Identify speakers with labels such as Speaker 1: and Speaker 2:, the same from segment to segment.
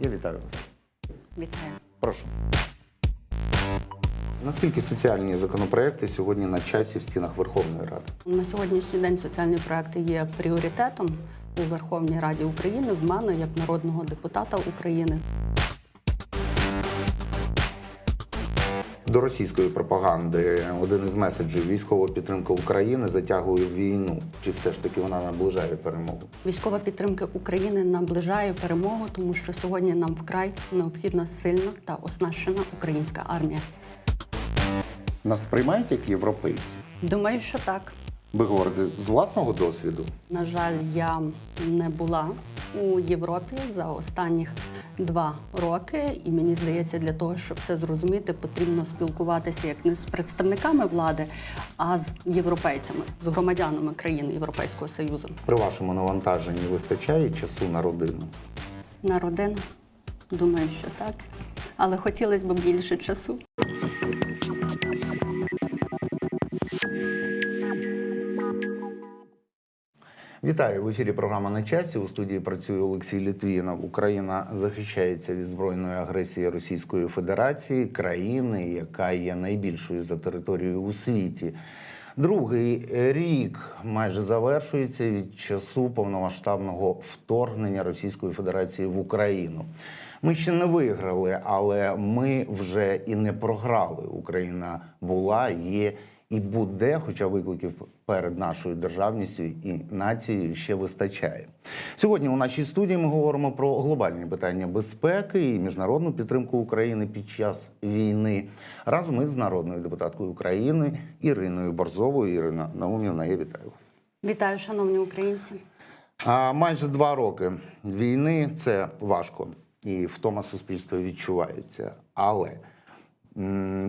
Speaker 1: Я вітаю вас.
Speaker 2: Вітаю.
Speaker 1: Прошу. Наскільки соціальні законопроекти сьогодні на часі в стінах Верховної Ради?
Speaker 2: На сьогоднішній день соціальні проекти є пріоритетом у Верховній Раді України в мене як народного депутата України.
Speaker 1: До російської пропаганди один із меседжів військова підтримка України затягує війну. Чи все ж таки вона наближає перемогу?
Speaker 2: Військова підтримка України наближає перемогу, тому що сьогодні нам вкрай необхідна сильна та оснащена українська армія.
Speaker 1: Нас сприймають як європейців?
Speaker 2: Думаю, що так.
Speaker 1: Ви говорите з власного досвіду?
Speaker 2: На жаль, я не була у Європі за останніх два роки, і мені здається, для того, щоб це зрозуміти, потрібно спілкуватися як не з представниками влади, а з європейцями, з громадянами країн Європейського Союзу.
Speaker 1: При вашому навантаженні вистачає часу на родину?
Speaker 2: На родину думаю, що так. Але хотілося б більше часу.
Speaker 1: Вітаю в ефірі. Програма на часі. У студії працює Олексій Літвінов. Україна захищається від збройної агресії Російської Федерації, країни, яка є найбільшою за територією у світі. Другий рік майже завершується від часу повномасштабного вторгнення Російської Федерації в Україну. Ми ще не виграли, але ми вже і не програли. Україна була, є і буде, хоча викликів перед нашою державністю і нацією ще вистачає. Сьогодні у нашій студії ми говоримо про глобальні питання безпеки і міжнародну підтримку України під час війни разом із народною депутаткою України Іриною Борзовою. Ірина Наумівна, я вітаю вас.
Speaker 2: Вітаю, шановні українці.
Speaker 1: А майже два роки війни це важко, і втома суспільства відчувається. Але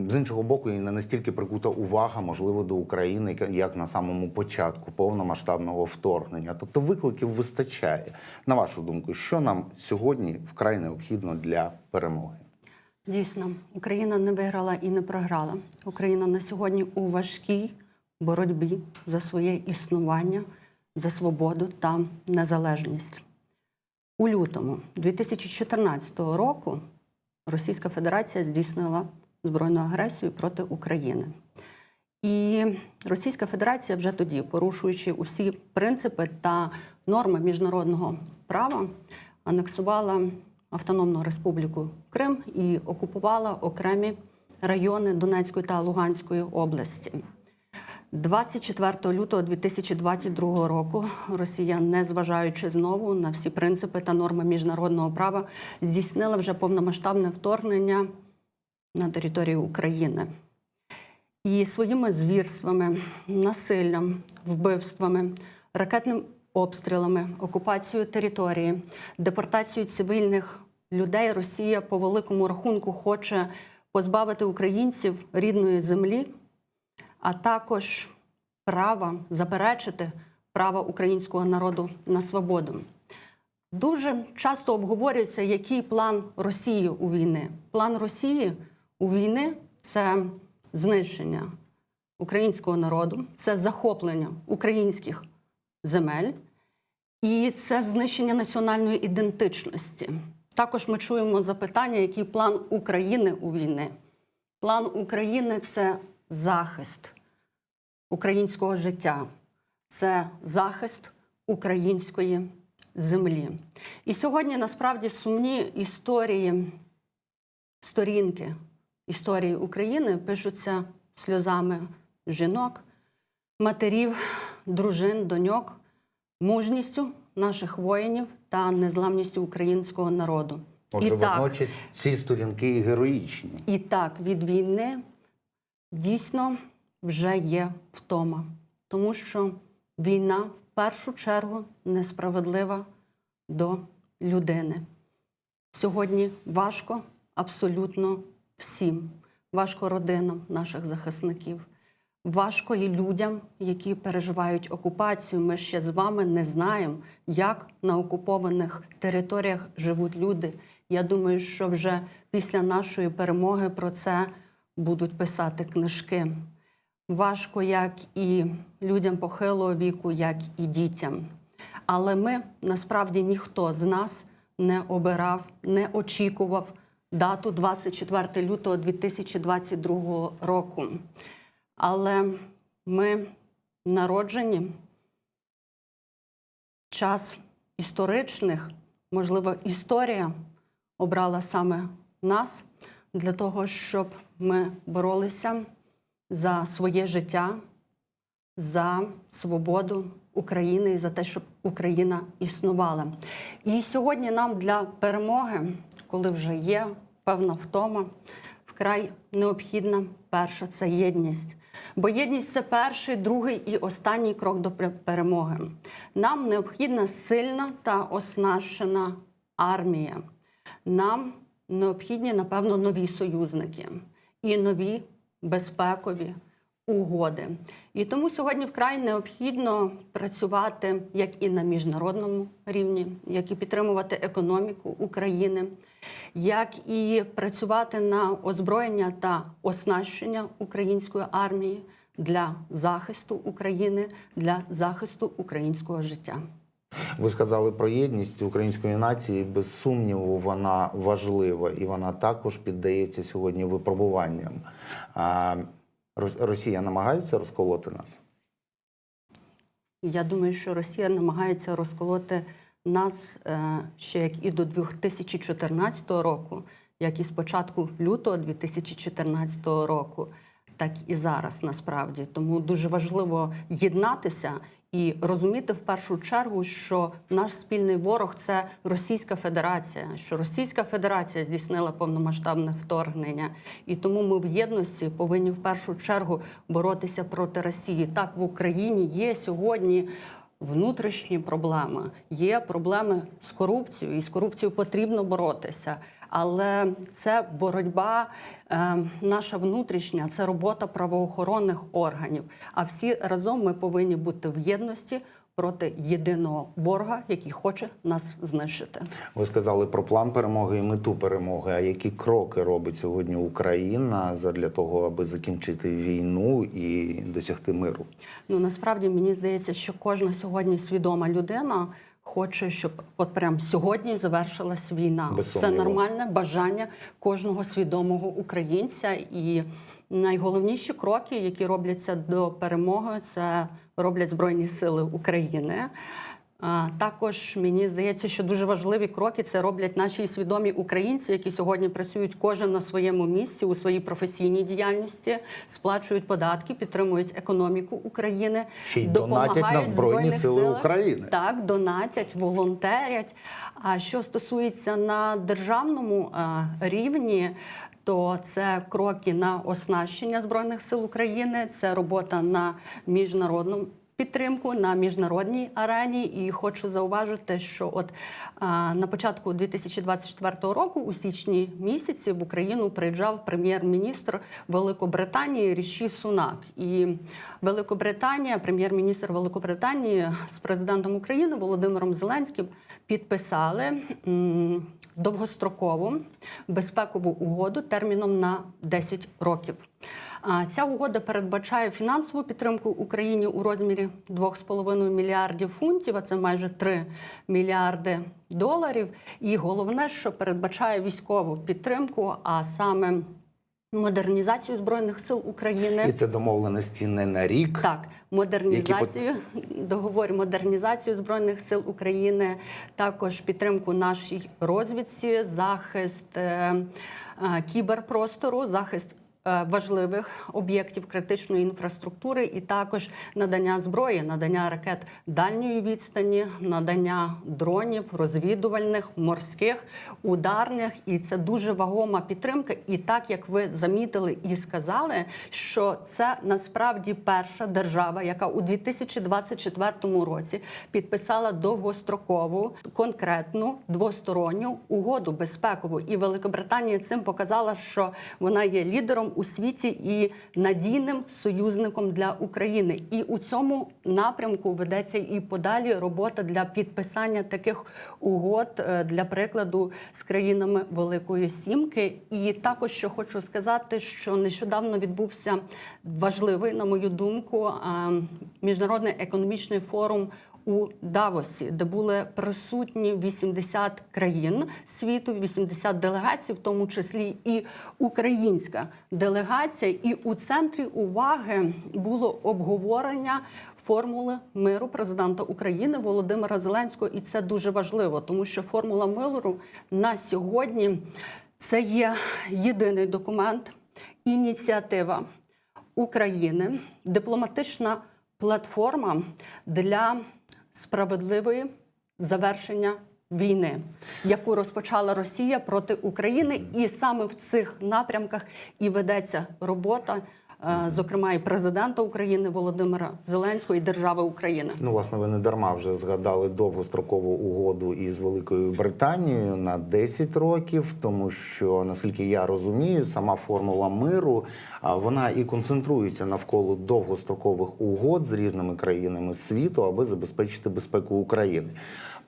Speaker 1: з іншого боку, і не настільки прикута увага, можливо, до України, як на самому початку повномасштабного вторгнення. Тобто викликів вистачає. На вашу думку, що нам сьогодні вкрай необхідно для перемоги?
Speaker 2: Дійсно, Україна не виграла і не програла. Україна на сьогодні у важкій боротьбі за своє існування, за свободу та незалежність. У лютому 2014 року Російська Федерація здійснила збройну агресію проти України. І Російська Федерація вже тоді, порушуючи усі принципи та норми міжнародного права, анексувала Автономну Республіку Крим і окупувала окремі райони Донецької та Луганської області. 24 лютого 2022 року Росія, незважаючи знову на всі принципи та норми міжнародного права, здійснила вже повномасштабне вторгнення на територію України. І своїми звірствами, насиллям, вбивствами, ракетними обстрілами, окупацією території, депортацією цивільних людей Росія по великому рахунку хоче позбавити українців рідної землі, а також права заперечити права українського народу на свободу. Дуже часто обговорюється, який план Росії у війни. План Росії у війни це знищення українського народу, це захоплення українських земель і це знищення національної ідентичності. Також ми чуємо запитання, який план України у війни. План України це захист українського життя, це захист української землі. І сьогодні насправді сумні історії, сторінки історії України пишуться сльозами жінок, матерів, дружин, доньок, мужністю наших воїнів та незламністю українського народу.
Speaker 1: Отже,
Speaker 2: і так,
Speaker 1: водночас ці сторінки героїчні.
Speaker 2: і так, від війни дійсно вже є втома, тому що війна в першу чергу несправедлива до людини. Сьогодні важко абсолютно всім. Важко родинам наших захисників, важко і людям, які переживають окупацію. Ми ще з вами не знаємо, як на окупованих територіях живуть люди. Я думаю, що вже після нашої перемоги про це будуть писати книжки. Важко як і людям похилого віку, як і дітям. Але ми насправді ніхто з нас не обирав, не очікував дату 24 лютого 2022 року. Але ми народжені час історичних, можливо, історія обрала саме нас для того, щоб ми боролися за своє життя, за свободу України і за те, щоб Україна існувала. І сьогодні нам для перемоги, коли вже є певна втома, вкрай необхідна перша це єдність. Бо єдність це перший, другий і останній крок до перемоги. Нам необхідна сильна та оснащена армія. Нам необхідні, напевно, нові союзники і нові безпекові угоди. І тому сьогодні вкрай необхідно працювати як і на міжнародному рівні, як і підтримувати економіку України, як і працювати на озброєння та оснащення української армії для захисту України, для захисту українського життя.
Speaker 1: Ви сказали про єдність української нації. Без сумніву, вона важлива і вона також піддається сьогодні випробуванням. Росія намагається розколоти нас.
Speaker 2: Я думаю, що Росія намагається розколоти нас е, ще як і до 2014 року, як і з початку лютого 2014 року, так і зараз насправді. Тому дуже важливо єднатися і розуміти в першу чергу, що наш спільний ворог це Російська Федерація, що Російська Федерація здійснила повномасштабне вторгнення, і тому ми в єдності повинні в першу чергу боротися проти Росії. Так в Україні є сьогодні. Внутрішні проблеми є проблеми з корупцією, і з корупцією потрібно боротися. Але це боротьба е, наша внутрішня, це робота правоохоронних органів. А всі разом ми повинні бути в єдності проти єдиного ворога, який хоче нас знищити.
Speaker 1: Ви сказали про план перемоги і мету перемоги. А які кроки робить сьогодні Україна для того, аби закінчити війну і досягти миру?
Speaker 2: Ну насправді мені здається, що кожна сьогодні свідома людина хоче, щоб от прям сьогодні завершилась війна. Це нормальне бажання кожного свідомого українця. І найголовніші кроки, які робляться до перемоги, це роблять Збройні Сили України. Також мені здається, що дуже важливі кроки це роблять наші свідомі українці, які сьогодні працюють кожен на своєму місці у своїй професійній діяльності, сплачують податки, підтримують економіку України,
Speaker 1: Ще й донатять на Збройні Сили. України.
Speaker 2: Так, донатять, волонтерять. А що стосується на державному рівні, то це кроки на оснащення збройних сил України, це робота на міжнародному. Підтримку на міжнародній арені, і хочу зауважити, що от а, на початку 2024 року, у січні місяці, в Україну приїжджав прем'єр-міністр Великобританії Ріші Сунак. І Великобританія, прем'єр-міністр Великобританії з президентом України Володимиром Зеленським підписали м, довгострокову безпекову угоду терміном на 10 років. Ця угода передбачає фінансову підтримку Україні у розмірі 2,5 мільярдів фунтів, а це майже 3 мільярди доларів. І головне, що передбачає військову підтримку, а саме модернізацію збройних сил України.
Speaker 1: І це домовленості не на рік.
Speaker 2: Так, модернізацію договор модернізацію збройних сил України, також підтримку нашій розвідці, захист е, е, кіберпростору, захист. Е, Важливих об'єктів критичної інфраструктури, і також надання зброї, надання ракет дальньої відстані, надання дронів, розвідувальних, морських, ударних. І це дуже вагома підтримка. І так як ви замітили і сказали, що це насправді перша держава, яка у 2024 році підписала довгострокову конкретну двосторонню угоду безпекову. І Великобританія цим показала, що вона є лідером у світі і надійним союзником для України. І у цьому напрямку ведеться і подалі робота для підписання таких угод е, для прикладу з країнами Великої Сімки. І також що хочу сказати, що нещодавно відбувся важливий, на мою думку, е, міжнародний економічний форум. У Давосі, де були присутні 80 країн світу, 80 делегацій, в тому числі і українська делегація. І у центрі уваги було обговорення формули миру президента України Володимира Зеленського. І це дуже важливо, тому що формула миру на сьогодні це є єдиний документ, ініціатива України, дипломатична платформа для справедливої завершення війни, яку розпочала Росія проти України, і саме в цих напрямках і ведеться робота, зокрема і президента України Володимира Зеленського і держави України.
Speaker 1: Ну, власне, ви не дарма вже згадали довгострокову угоду із Великою Британією на 10 років, тому що наскільки я розумію, сама формула миру вона і концентрується навколо довгострокових угод з різними країнами світу, аби забезпечити безпеку України.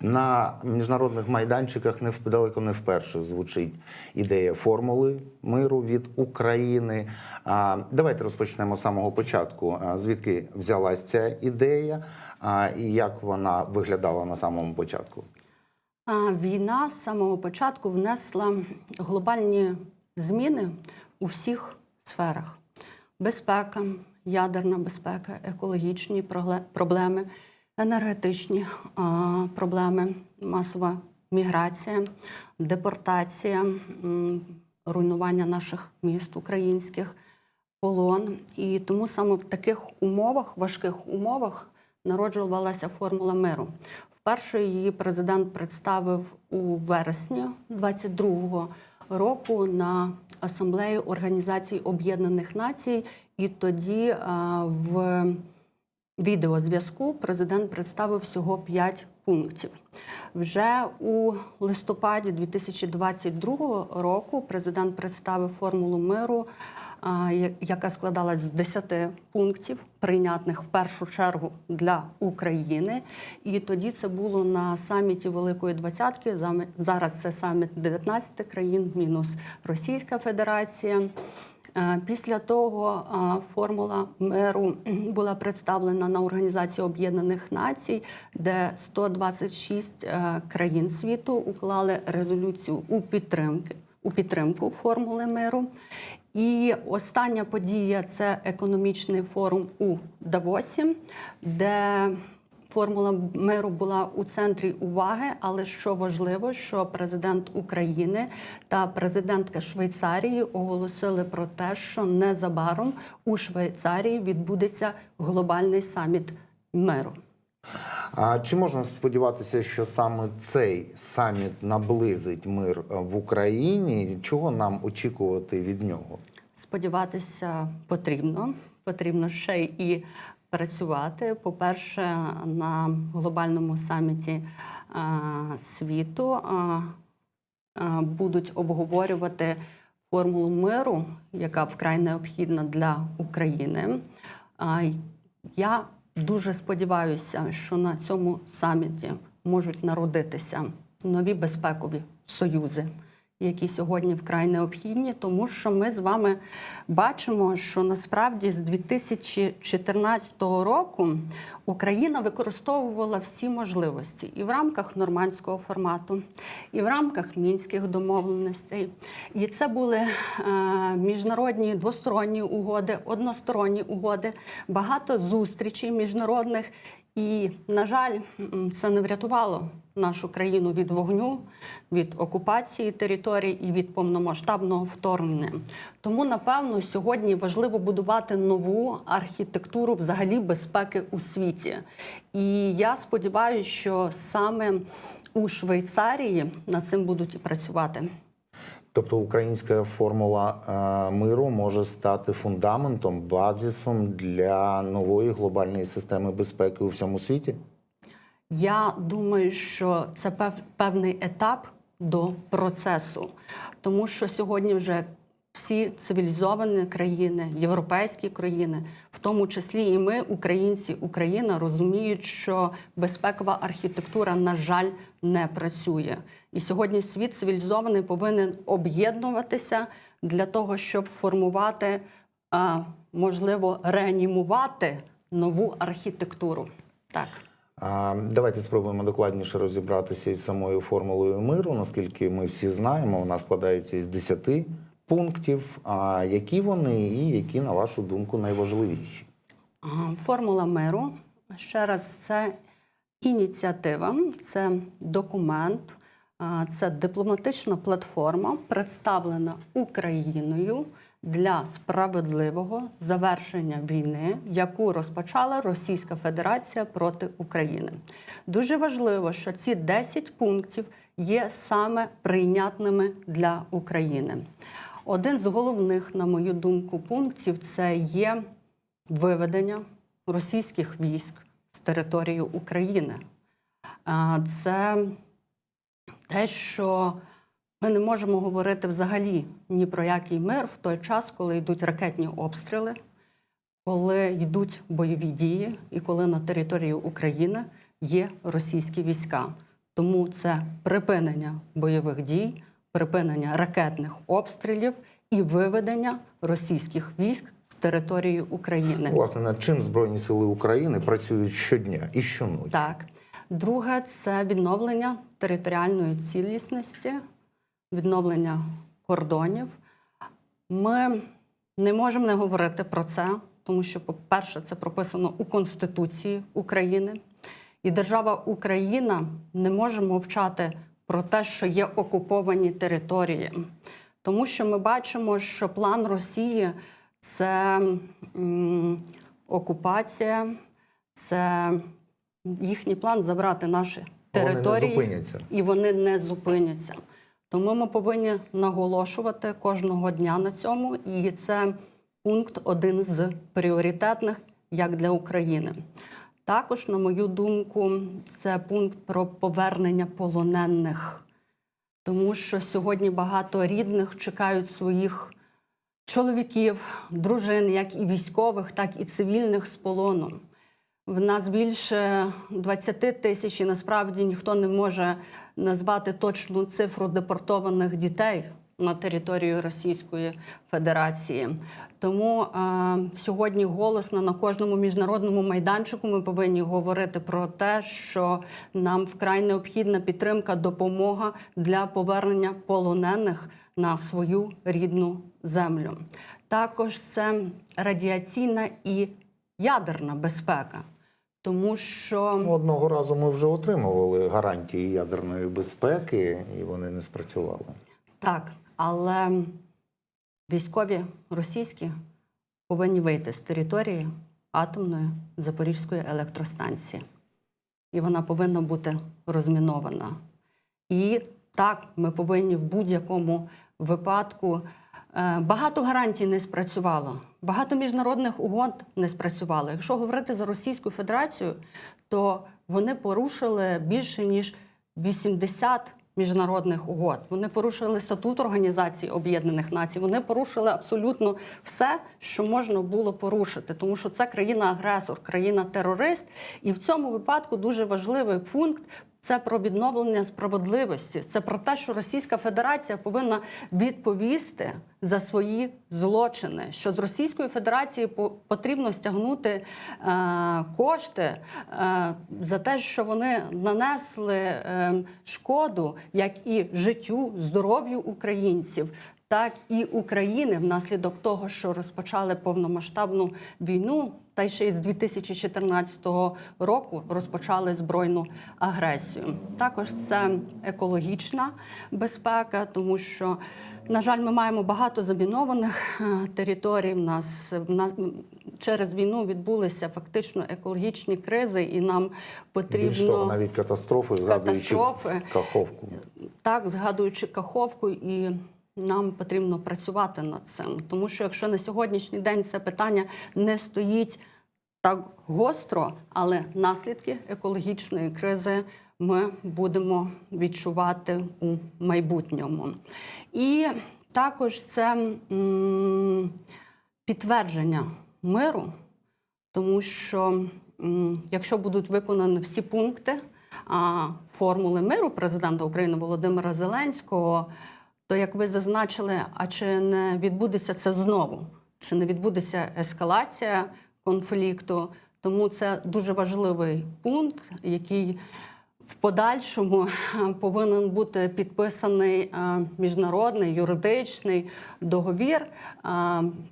Speaker 1: На міжнародних майданчиках не далеко не вперше звучить ідея формули миру від України. Давайте розпочнемо з самого початку. Звідки взялась ця ідея, і як вона виглядала на самому початку?
Speaker 2: Війна з самого початку внесла глобальні зміни у всіх сферах: безпека, ядерна безпека, екологічні проблеми, енергетичні проблеми, масова міграція, депортація, руйнування наших міст українських, полон. І тому саме в таких умовах, важких умовах, народжувалася формула миру. Вперше її президент представив у вересні 22-го року на асамблеї Організації Об'єднаних Націй, і тоді в відеозв'язку президент представив всього 5 пунктів. Вже у листопаді 2022 року президент представив формулу миру, яка складалась з 10 пунктів, прийнятних в першу чергу для України. І тоді це було на саміті Великої Двадцятки. Зараз це саміт 19 країн, мінус Російська Федерація. Е, Після того е, формула миру була представлена на Організації Об'єднаних Націй, де 126 е, країн світу уклали резолюцію у підтримки у підтримку формули миру. І остання подія це економічний форум у Давосі, де Формула миру була у центрі уваги, але що важливо, що президент України та президентка Швейцарії оголосили про те, що незабаром у Швейцарії відбудеться глобальний саміт миру.
Speaker 1: А чи можна сподіватися, що саме цей саміт наблизить мир е, в Україні? Чого нам очікувати від нього?
Speaker 2: Сподіватися потрібно. Потрібно ще і працювати. По-перше, на глобальному саміті а, світу а, а, будуть обговорювати формулу миру, яка вкрай необхідна для України. А, я дуже сподіваюся, що на цьому саміті можуть народитися нові безпекові союзи які сьогодні вкрай необхідні, тому що ми з вами бачимо, що насправді з 2014 року Україна використовувала всі можливості і в рамках нормандського формату, і в рамках мінських домовленостей. І це були е, міжнародні двосторонні угоди, односторонні угоди, багато зустрічей міжнародних. І, на жаль, це не врятувало нашу країну від вогню, від окупації територій і від повномасштабного вторгнення. Тому, напевно, сьогодні важливо будувати нову архітектуру взагалі безпеки у світі. І я сподіваюся, що саме у Швейцарії над цим будуть і працювати.
Speaker 1: Тобто українська формула е, миру може стати фундаментом, базисом для нової глобальної системи безпеки у всьому світі?
Speaker 2: Я думаю, що це пев- певний етап до процесу, тому що сьогодні вже всі цивілізовані країни, європейські країни, в тому числі і ми, українці, Україна, розуміють, що безпекова архітектура, на жаль, не працює. І сьогодні світ цивілізований повинен об'єднуватися для того, щоб формувати, можливо, реанімувати нову архітектуру. Так.
Speaker 1: Давайте спробуємо докладніше розібратися із самою формулою миру. Наскільки ми всі знаємо, вона складається із 10 пунктів. А які вони і які, на вашу думку, найважливіші?
Speaker 2: Формула миру. Ще раз, це ініціатива, це документ, це дипломатична платформа, представлена Україною для справедливого завершення війни, яку розпочала Російська Федерація проти України. Дуже важливо, що ці 10 пунктів є саме прийнятними для України. Один з головних, на мою думку, пунктів це є виведення російських військ з території України. Це те, що ми не можемо говорити взагалі ні про який мир в той час, коли йдуть ракетні обстріли, коли йдуть бойові дії і коли на території України є російські війська. Тому це припинення бойових дій, припинення ракетних обстрілів і виведення російських військ з території України.
Speaker 1: Власне, над чим Збройні Сили України працюють щодня і щоночі?
Speaker 2: Так. Друге це відновлення територіальної цілісності, відновлення кордонів. Ми не можемо не говорити про це, тому що, по-перше, це прописано у Конституції України. І держава Україна не може мовчати про те, що є окуповані території. Тому що ми бачимо, що план Росії це окупація, це їхній план забрати наші
Speaker 1: Вони не
Speaker 2: території. І вони не зупиняться. Тому ми повинні наголошувати кожного дня на цьому. І це пункт один з пріоритетних як для України. Також, на мою думку, це пункт про повернення полонених, тому що сьогодні багато рідних чекають своїх чоловіків, дружин, як і військових, так і цивільних з полону. В нас більше 20 тисяч, і насправді ніхто не може назвати точну цифру депортованих дітей на територію Російської Федерації. Тому е, сьогодні голосно на кожному міжнародному майданчику ми повинні говорити про те, що нам вкрай необхідна підтримка, допомога для повернення полонених на свою рідну землю. Також це радіаційна і ядерна безпека, тому що
Speaker 1: Одного разу ми вже отримували гарантії ядерної безпеки, і вони не спрацювали.
Speaker 2: так, але військові російські повинні вийти з території атомної Запорізької електростанції, і вона повинна бути розмінована. І так, ми повинні в будь-якому випадку. е, Багато гарантій не спрацювало, багато міжнародних угод не спрацювало. Якщо говорити за Російську Федерацію, то вони порушили більше ніж 80 міжнародних угод. Вони порушили статут Організації Об'єднаних Націй. Вони порушили абсолютно все, що можна було порушити, тому що це країна-агресор, країна-терорист. І в цьому випадку дуже важливий пункт. Це про відновлення справедливості. Це про те, що Російська Федерація повинна відповісти за свої злочини. Що з Російської Федерації по- потрібно стягнути е, кошти е, за те, що вони нанесли е, шкоду як і життю, здоров'ю українців. Так і України внаслідок того, що розпочали повномасштабну війну, та й ще й з 2014 року розпочали збройну агресію. Також це екологічна безпека, тому що, на жаль, ми маємо багато замінованих е, територій. В нас через війну відбулися фактично екологічні кризи, і нам потрібно
Speaker 1: Більш того, навіть катастрофи, згадуючи
Speaker 2: Катастрофи.
Speaker 1: Каховку.
Speaker 2: так, згадуючи Каховку, і нам потрібно працювати над цим. Тому що якщо на сьогоднішній день це питання не стоїть так гостро, але наслідки екологічної кризи ми будемо відчувати у майбутньому. І також це підтвердження миру, тому що якщо будуть виконані всі пункти формули миру президента України Володимира Зеленського, то як ви зазначили, а чи не відбудеться це знову? Чи не відбудеться ескалація конфлікту? Тому це дуже важливий пункт, який в подальшому е, повинен бути підписаний е, міжнародний юридичний договір, е,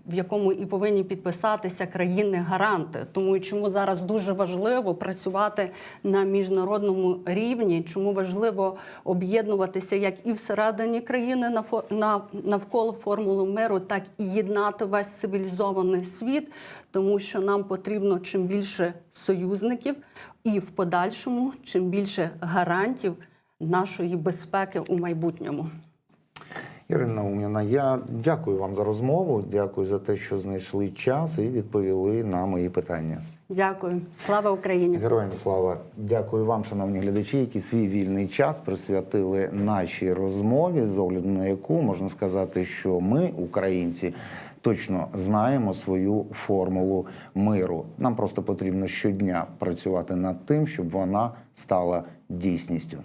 Speaker 2: в якому і повинні підписатися країни-гаранти. Тому чому зараз дуже важливо працювати на міжнародному рівні, чому важливо об'єднуватися як і всередині країни на навколо формули миру, так і єднати весь цивілізований світ, тому що нам потрібно чим більше союзників, і в подальшому чим більше гарантів нашої безпеки у майбутньому.
Speaker 1: Ірина Наумівна, я дякую вам за розмову. Дякую за те, що знайшли час і відповіли на мої питання.
Speaker 2: Дякую, слава Україні!
Speaker 1: Героям слава! Дякую вам, шановні глядачі, які свій вільний час присвятили нашій розмові, з огляду на яку можна сказати, що ми, українці, точно знаємо свою формулу миру. Нам просто потрібно щодня працювати над тим, щоб вона стала дійсністю.